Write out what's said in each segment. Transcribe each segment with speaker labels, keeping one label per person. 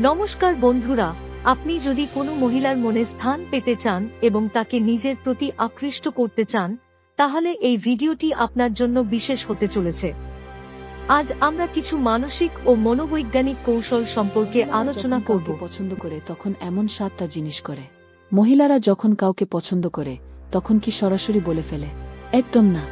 Speaker 1: নমস্কার বন্ধুরা আপনি যদি কোনো মহিলার মনে স্থান পেতে চান এবং তাকে নিজের প্রতি আকৃষ্ট করতে চান তাহলে এই ভিডিওটি আপনার জন্য বিশেষ হতে চলেছে। আজ আমরা কিছু মানসিক ও মনোবৈজ্ঞানিক কৌশল সম্পর্কে আলোচনা করব।
Speaker 2: পছন্দ করে তখন এমন সাতটা জিনিস করে। মহিলারা যখন কাউকে পছন্দ করে তখন কি সরাসরি বলে ফেলে? একদম না।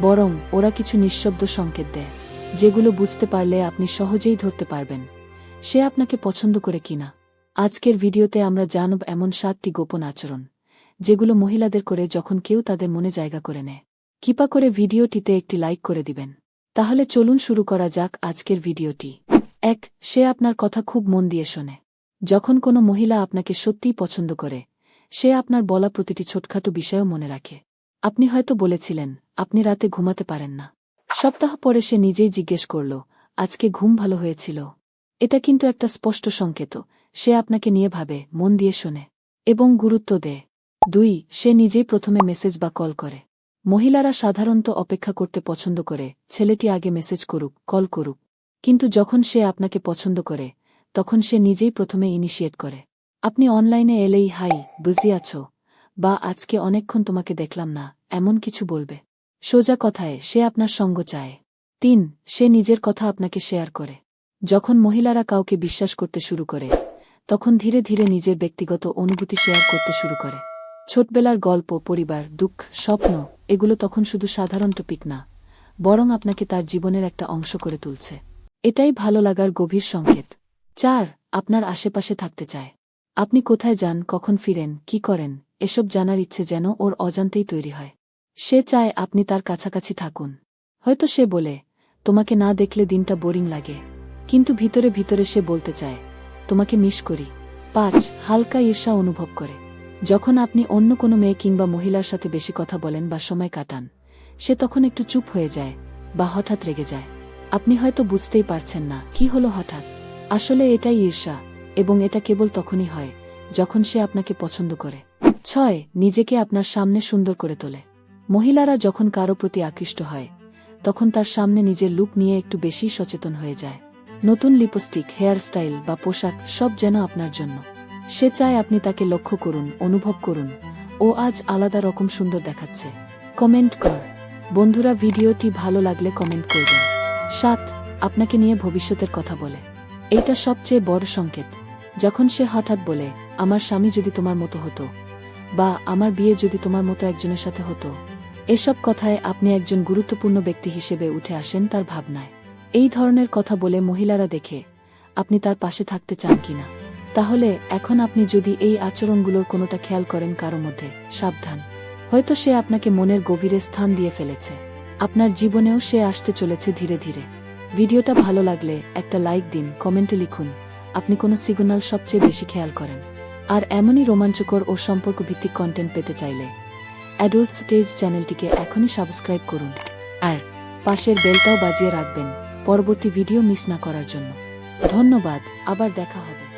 Speaker 2: বরং ওরা কিছু নিঃশব্দ সংকেত দেয় যেগুলো বুঝতে পারলে আপনি সহজেই ধরতে পারবেন। সে আপনাকে পছন্দ করে কিনা। আজকের ভিডিওতে আমরা জানব এমন সাতটি গোপন আচরণ, যেগুলো মহিলাদের করে যখন কেউ তাদের মনে জায়গা করে নেয়। কৃপা করে ভিডিওটিতে একটি লাইক করে দিবেন। তাহলে চলুন শুরু করা যাক আজকের ভিডিওটি। এক, সে আপনার কথা খুব মন দিয়ে শোনে। যখন কোনো মহিলা আপনাকে সত্যিই পছন্দ করে, সে আপনার বলা প্রতিটি ছোটখাটো বিষয়ও মনে রাখে। আপনি হয়তো বলেছিলেন, আপনি রাতে ঘুমাতে পারেন না। সপ্তাহ পরে সে নিজেই জিজ্ঞেস করল, আজকে ঘুম ভালো হয়েছিল? এটা কিন্তু একটা স্পষ্ট সংকেত। সে আপনাকে নিয়ে ভাবে, মন দিয়ে শোনে এবং গুরুত্ব দেয়। দুই, সে নিজেই প্রথমে মেসেজ বা কল করে। মহিলারা সাধারণত অপেক্ষা করতে পছন্দ করে, ছেলেটি আগে মেসেজ করুক, কল করুক। কিন্তু যখন সে আপনাকে পছন্দ করে, তখন সে নিজেই প্রথমে ইনিশিয়েট করে। আপনি অনলাইনে এলেই, হাই বুঝি আছো? বা, আজকে অনেকক্ষণ তোমাকে দেখলাম না। এমন কিছু বলবে। সোজা কথায়, সে আপনার সঙ্গ চায়। তিন, সে নিজের কথা আপনাকে শেয়ার করে। যখন মহিলারা কাউকে বিশ্বাস করতে শুরু করে, তখন ধীরে ধীরে নিজের ব্যক্তিগত অনুভূতি শেয়ার করতে শুরু করে। ছোটবেলার গল্প, পরিবার, দুঃখ, স্বপ্ন, এগুলো তখন শুধু সাধারণ টপিক না, বরং আপনাকে তার জীবনের একটা অংশ করে তুলছে। এটাই ভালো লাগার গভীর সংকেত। চার, আপনার আশেপাশে থাকতে চায়। আপনি কোথায় যান, কখন ফিরেন, কি করেন, এসব জানার ইচ্ছে যেন ওর অজান্তেই তৈরি হয়। সে চায় আপনি তার কাছাকাছি থাকুন। হয়তো সে বলে, তোমাকে না দেখলে দিনটা বোরিং লাগে। কিন্তু ভিতরে ভিতরে সে বলতে চায়, তোমাকে মিস করি। পাঁচ, হালকা ঈর্ষা অনুভব করে। যখন আপনি অন্য কোনো মেয়ে কিংবা মহিলার সাথে বেশি কথা বলেন বা সময় কাটান, সে তখন একটু চুপ হয়ে যায় বা হঠাৎ রেগে যায়। আপনি হয়তো বুঝতেই পারছেন না কি হলো হঠাৎ। আসলে এটাই ঈর্ষা, এবং এটা কেবল তখনই হয় যখন সে আপনাকে পছন্দ করে। ছয়, নিজেকে আপনার সামনে সুন্দর করে তোলে। মহিলারা যখন কারও প্রতি আকৃষ্ট হয়, তখন তার সামনে নিজের লুক নিয়ে একটু বেশি সচেতন হয়ে যায়। নতুন লিপস্টিক হেয়ার স্টাইল বা পোশাক সব যেন আপনার জন্য। সে চায় আপনি তাকে লক্ষ্য করুন, অনুভব করুন, ও আজ আলাদা রকম সুন্দর দেখাচ্ছে। কমেন্ট কর। বন্ধুরা, ভিডিওটি ভালো লাগলে কমেন্ট করবেন। সাত, আপনাকে নিয়ে ভবিষ্যতের কথা বলে। এইটা সবচেয়ে বড় সংকেত। যখন সে হঠাৎ বলে, আমার স্বামী যদি তোমার মতো হতো বা, আমার বিয়ে যদি তোমার মতো একজনের সাথে হতো এসব কথায় আপনি একজন গুরুত্বপূর্ণ ব্যক্তি হিসেবে উঠে আসেন তার ভাবনায়। এই ধরনের কথা বলে মহিলারা দেখে, আপনি তার পাশে থাকতে চান কিনা। তাহলে এখন আপনি যদি এই আচরণগুলোর কোনোটা খেয়াল করেন কারও মধ্যে, সাবধান। হয়তো সে আপনাকে মনের গভীরে স্থান দিয়ে ফেলেছে। আপনার জীবনেও সে আসতে চলেছে ধীরে ধীরে। ভিডিওটা ভালো লাগলে একটা লাইক দিন, কমেন্টে লিখুন, আপনি কোনো সিগন্যাল সবচেয়ে বেশি খেয়াল করেন। আর এমনই রোমাঞ্চকর ও সম্পর্ক ভিত্তিক কন্টেন্ট পেতে চাইলে অ্যাডাল্ট স্টেজ চ্যানেলটিকে এখনই সাবস্ক্রাইব করুন। আর পাশের বেলটাও বাজিয়ে রাখবেন। পরবর্তী ভিডিও মিস না করার জন্য। ধন্যবাদ আবার দেখা হবে।